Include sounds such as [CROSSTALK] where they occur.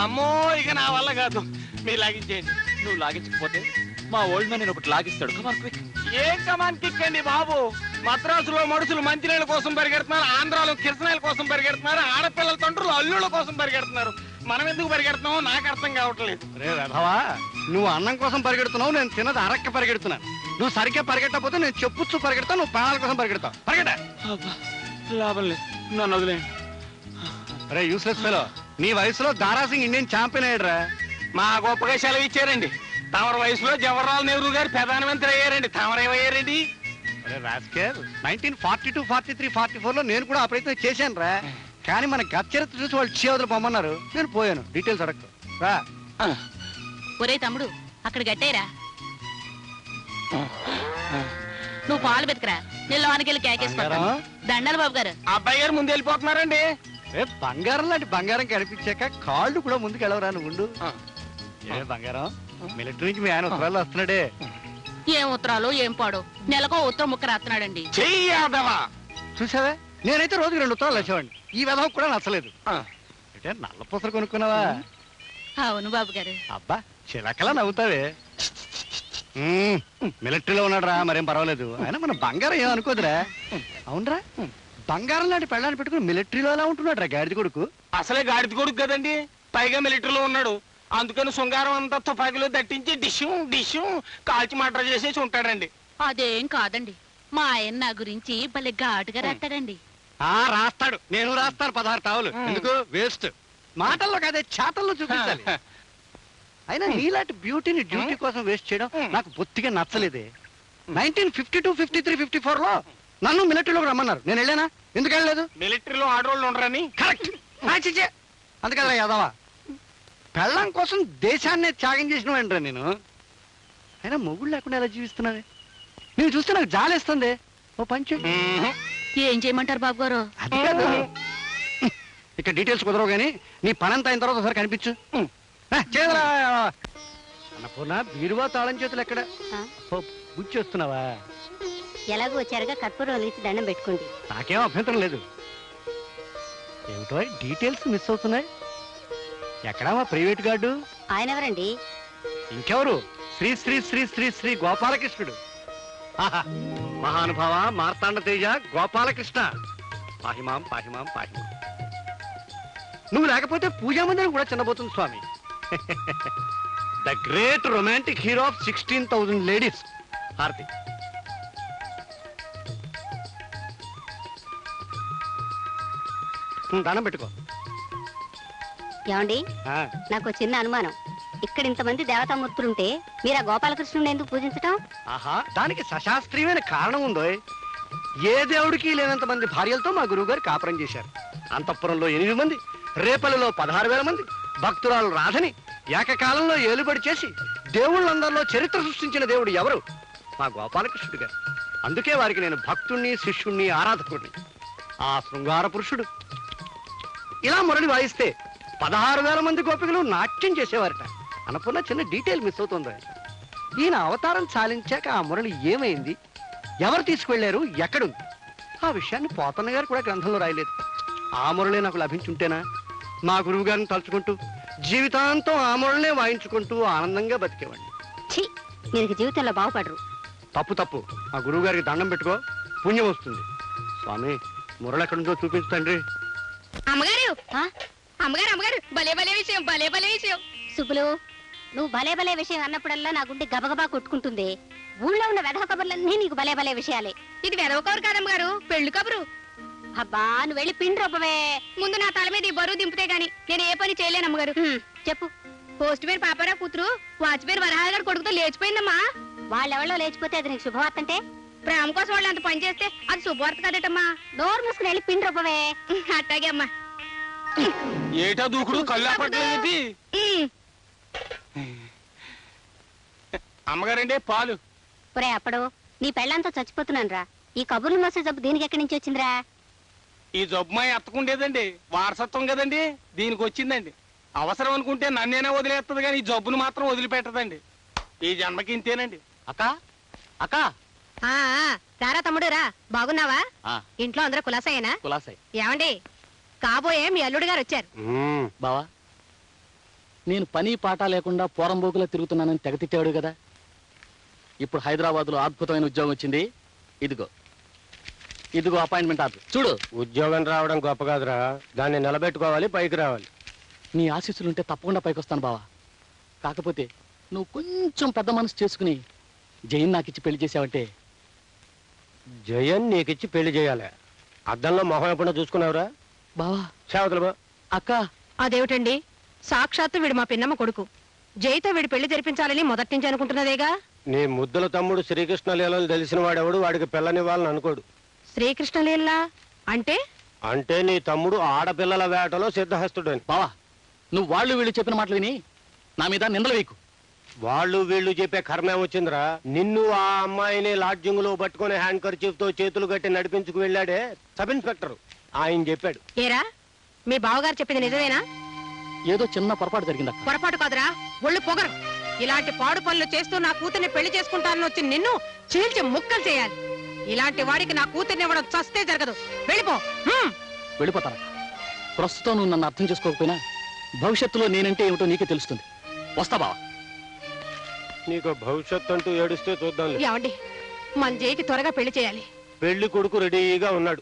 అమ్మో ఇక నా వల్ల కాదు. మీరు లాగించేయండి. నువ్వు లాగించకపోతే మా ఓల్డ్ మ్యాన్ నేను ఒకటి లాగిస్తాడు. కమాన్ క్విక్ ఏం కమాన్ కిక్కండి బాబు? మద్రాసులో మనుషులు మంచినీళ్ళ కోసం పరిగెడుతున్నారు ఆంధ్రాలో కిరసనాయల కోసం పరిగెడుతున్నారు ఆడపిల్లల తండ్రులు అల్లుళ్ళ కోసం పరిగెడుతున్నారు. మనం ఎందుకు పరిగెడుతున్నామో నాకు అర్థం కావట్లేదు. రే రథవా నువ్వు అన్నం కోసం పరిగెడుతున్నావు నేను తిన్నది అరక్క పరిగెడుతున్నాను. నువ్వు సరిగ్గా పరిగెట్టకపోతే నేను చెప్పుచ్చు పరిగెడతావు నువ్వు ప్రాణాల కోసం పరిగెడతావు పరిగెట లాభం లేదు. నన్ను వదిలేయండి. రే యూస్లెస్ ఫెలో నీ వయసులో దారాసింగ్ ఇండియన్ ఛాంపియన్ అయ్యాడురా. మా గొప్పగా సెలవు ఇచ్చారండి. తమర వయసులో జవహర్లాల్ నెహ్రూ గారు ప్రధానమంత్రి అయ్యారండి. తమరేమయ్యారండి అరే rascal nineteen forty two forty three forty ఫోర్లో నేను కూడా ఆ ప్రయత్నం చేశాను రా. కానీ మన గత చరిత్ర చూసి వాళ్ళు చేవదలు పొమ్మన్నారు. నేను పోయాను. డీటెయిల్స్ అడగదు రా. ఒరే తమ్ముడు అక్కడ గట్టేరా. నువ్వు పాలు బతికరా. నేను లోనికి కేకేసుకుంటాను? దండాలి బాబు గారు. అబ్బాయి గారు ముందు వెళ్ళిపోతున్నారండి. ఏ బంగారం లాంటి బంగారం కనిపించాక కాళ్ళు కూడా ముందుకు వెళ్ళవరా నువ్వు? ఉండు. ఏ బంగారం? మిలిటరీ నుంచి మీ ఆయన ఉత్తరాలు వస్తున్నాడే. ఏం ఉత్తరాలు ఏం పాడు? నెలకో ఉత్తరం ముక్క రాస్తున్నాడండి. చెయ్యాదవా చూసావే? నేనైతే రోజుకి రెండు ఉత్తరాలు వచ్చేవాడిని ఈ విధం కూడా నచ్చలేదు. అంటే నల్ల పూసలు కొనుక్కున్నావా? అవును బాబు గారు. అబ్బా చిలకలా నవ్వుతావే. మిలిటరీలో ఉన్నాడురా మరేం పర్వాలేదు. అయినా మన బంగారం ఏం అనుకోదురా? అవునరా? బంగారం లాంటి పెళ్ళాన్ని పెట్టుకుని మిలిటరీలో ఎలా ఉంటున్నాడు రా గాడిద కొడుకు? అసలే గాడిద కొడుకు కదండి. పైగా మిలిటరీలో ఉన్నాడు. అందుకని శృంగారం అంతా తుపాకీలో దట్టించి డిష్యూ డిష్యూ కాల్చి మటర్ చేసేసి ఉంటాడండి. అదేం కాదండి. మా ఆయన నా గురించి భలే ఘాటుగా రాస్తాడండి. ఆ రాస్తాడు. నేను రాస్తాను. పదహారు టావులు మ్మ్. ఎందుకు? వేస్ట్. మాటల్లో కాదే చేతల్లో చూపించాలి. అయినా నీలాంటి బ్యూటీని డ్యూటీ కోసం వేస్ట్ చేయడం. నాకు బొత్తిగా నచ్చలేదే. Nineteen fifty two fifty three fifty ఫోర్లో నన్ను మిలిటరీలోకి రమ్మన్నారు. నేను వెళ్ళానా? ఎందుకు వెళ్ళలేదు మిలిటరీలో ఆడవాళ్ళు ఉండరని. కరెక్ట్. అందుకదా యాదవా? పెళ్ళం కోసం దేశాన్నే త్యాగం చేసిన వెంటరా నేను. అయినా మొగుడు లేకుండా ఎలా జీవిస్తున్నావే నేను చూస్తే నాకు జాలేస్తుంది. ఓ పంచు ఏం చేయమంటారు బాబు గారు అది కాదు. ఇక్కడ డీటెయిల్స్ కుదరవు కానీ నీ పనంతా అయిన తర్వాత ఒకసారి కనిపించు. ఆ, చేయదురా. అన్నపూర్ణ బీరువా తాళం చేతులు ఎక్కడ? ఓ, బుచ్చి వస్తున్నావా? ఎలాగో వచ్చారుగా కర్పూరం వేసి దండం పెట్టుకోండి. నాకేం అభ్యంతరం లేదు. ఏమిటో డీటెయిల్స్ మిస్ అవుతున్నాయి. ఎక్కడా మా ప్రైవేట్ గార్డు? ఆయన ఎవరండి? ఇంకెవరు? శ్రీ శ్రీ శ్రీ శ్రీ శ్రీ గోపాలకృష్ణుడు. ఆహా, మహానుభావ మార్తాండ తేజ గోపాలకృష్ణ. పాహిమాం పాహిమాం పాహిమాం. నువ్వు లేకపోతే పూజా మందిరం కూడా చిన్నబోతుంది స్వామి. [LAUGHS] The great romantic hero of sixteen thousand ladies. హారతి దండం పెట్టుకో. ఏమండి? ఆ, నాకు ఒక చిన్న అనుమానం. ఇక్కడ ఇంతమంది దేవతామూర్తులుంటే మీరు ఆ గోపాలకృష్ణుని ఎందుకు పూజించటం? ఆహా దానికి సశాస్త్రీయమైన కారణం ఉందో? ఏ దేవుడికి లేనంత మంది భార్యలతో మా గురువు గారు కాపురం చేశారు. అంతఃపురంలో ఎనిమిది మంది రేపలలో పదహారు వేల మంది భక్తురాలు రాధని ఏకకాలంలో ఏలుబడి చేసి దేవుళ్ళందరిలో చరిత్ర సృష్టించిన దేవుడు ఎవరు? మా గోపాలకృష్ణుడు గారు. అందుకే వారికి నేను భక్తుణ్ణి శిష్యుణ్ణి ఆరాధకుడిని. ఆ శృంగార పురుషుడు. ఇలా మురళి వాయిస్తే పదహారు వేల మంది గోపికలు నాట్యం చేసేవారట. అన్నపూర్ణ చిన్న డీటెయిల్ మిస్ అవుతుంది. ఈయన అవతారం చాలించాక ఆ మురళి ఏమైంది? ఎవరు తీసుకువెళ్ళారు ఎక్కడుంది? ఆ విషయాన్ని పోతన్న గారు కూడా గ్రంథంలో రాయలేదు. ఆ మురళి నాకు లభించుంటేనా? మా గురువు గారిని తలుచుకుంటూ జీవితాంతం ఆ మురళినే వాయించుకుంటూ ఆనందంగా బతికేవాడిని. ఛీ మీరు జీవితంలో బాగుపడరు. తప్పు తప్పు. మా గురువు గారికి దండం పెట్టుకో పుణ్యం వస్తుంది. స్వామి మురళి ఎక్కడుందో చూపించు తండ్రి. అమ్మగారు? అమ్మగారు అమ్మగారు! భలే భలే విషయం భలే భలే విషయం! సుబ్బులు నువ్వు భలే భలే విషయం అన్నప్పుడల్లా నా గుండె గబగబా కొట్టుకుంటుంది. ఊళ్ళో ఉన్న వెధవ కబుర్లన్నీ నీకు భలే భలే విషయాలే. ఇది వెదవ కబురు కాదమ్మగారు పెళ్ళి కబురు. అబ్బా నువ్వు వెళ్ళి పిండి రూపమే ముందు నా తల మీద ఈ బరువు దింపితే గాని నేను ఏ పని చేయలేను అమ్మగారు. చెప్పు. పోస్ట్ పేరు పాపారావు కూతురు వాచ్ పేరు వరహాగారు కొడుకుతో లేచిపోయిందమ్మా. వాళ్ళెవళ్ళో లేచిపోతే అది నీకు శుభవార్త అంటే? ప్రేమ కోసం వాళ్ళు అంత పని చేస్తే అది శుభవార్త కదటమ్మా. నోరు మూసుకుని వెళ్ళి పిండి రూపమే అట్టాగే అమ్మా. ఏటా దూకుడు? కళ్ళు అప్పట్లేదు ఉమ్. అమ్మగారండి పాలు. ఒరే అప్పుడు నీ పెళ్ళంతా చచ్చిపోతున్నాను రా ఈ కబుర్లు మోసే జబ్బు దీనికి ఎక్కడి నుంచి వచ్చిందిరా? ఈ జబ్బు మా ఎత్తకుండేదండి. వారసత్వం కదండి. దీనికి వచ్చిందండి. అవసరం అనుకుంటే నన్నేనే వదిలేస్తుంది కానీ ఈ జబ్బును మాత్రం వదిలిపెట్టదండి. ఈ జన్మకి ఇంతేనండి. అక్క అక్క. రారా తమ్ముడు రా. బాగున్నావా? ఆ, ఇంట్లో అందరూ కులాసయ్యనా? కులాసాయి ఏమండి? కాబోయే మీ అల్లుడు గారు వచ్చారు. బావా నేను పని పాట లేకుండా పోరంబోకులా తిరుగుతున్నానని తెగ తిట్టాడు కదా. ఇప్పుడు హైదరాబాద్లో అద్భుతమైన ఉద్యోగం వచ్చింది. ఇదిగో. ఇదిగో అపాయింట్మెంట్ ఆర్డర్ చూడు. ఉద్యోగం రావడం గొప్ప కాదురా. దాన్ని నిలబెట్టుకోవాలి పైకి రావాలి. నీ ఆశీస్సులుంటే తప్పకుండా పైకి వస్తాను బావా. కాకపోతే నువ్వు కొంచెం పెద్ద మనసు చేసుకుని జైన్ నాకు ఇచ్చి పెళ్ళి చేసావంటే. జయన్ నీకిచ్చి పెళ్ళి చేయాలి. అద్దంలో మొహం ఎప్పుడో చూసుకున్నావురా? బావా. అక్క అదేమిటండి? సాక్షాత్తు వీడు మా పిన్నమ్మ కొడుకు. జైతో వీడి పెళ్ళి జరిపించాలని మొదటి నుంచి అనుకుంటున్నదేగా? నీ ముద్దుల తమ్ముడు శ్రీకృష్ణ లీలలు తెలిసిన వాడెవడు? వాడికి పిల్లనివ్వాలని అనుకోడు. శ్రీకృష్ణలీలా అంటే? అంటే నీ తమ్ముడు ఆడపిల్లల వేటలో సిద్ధహస్తుడని. బావా నువ్వు వాళ్ళు వీళ్ళు చెప్పిన మాటలు విని నా మీద నిందలు వేయకు. వాళ్ళు వీళ్ళు చెప్పే కర్మే వచ్చిందిరా నిన్ను ఆ అమ్మాయిని లాడ్జింగ్లో పట్టుకుని హ్యాండ్ కర్చీఫ్తో చేతులు కట్టి నడిపించుకు వెళ్ళాడే సబ్ ఇన్స్పెక్టర్. ఆయన చెప్పాడు. ఏరా? మీ బావగారు చెప్పింది నిజమేనా? ఏదో చిన్న పొరపాటు జరిగింది పొరపాటు కాదురా ఒళ్ళు పొగరు. ఇలాంటి పాడు పనులు చేస్తూ నా కూతుర్ని పెళ్ళి చేసుకుంటానని వచ్చి నిన్ను చీల్చి ముక్కలు చేయాలి. ఇలాంటి వాడికి నా కూతుర్ని ఇవ్వడం చస్తే జరగదు. వెళ్ళిపో. హ్మ్. వెళ్ళిపోతాను ప్రస్తుతం నువ్వు నన్ను అర్థం చేసుకోకపోయినా భవిష్యత్తులో నేనంటే ఏమిటో నీకే తెలుస్తుంది. వస్తా బావా. నీకు భవిష్యత్తు అంటూ ఏడుస్తే చూద్దాం ఏమండి మన జైకి త్వరగా పెళ్ళి చేయాలి. పెళ్ళి కొడుకు రెడీగా ఉన్నాడు.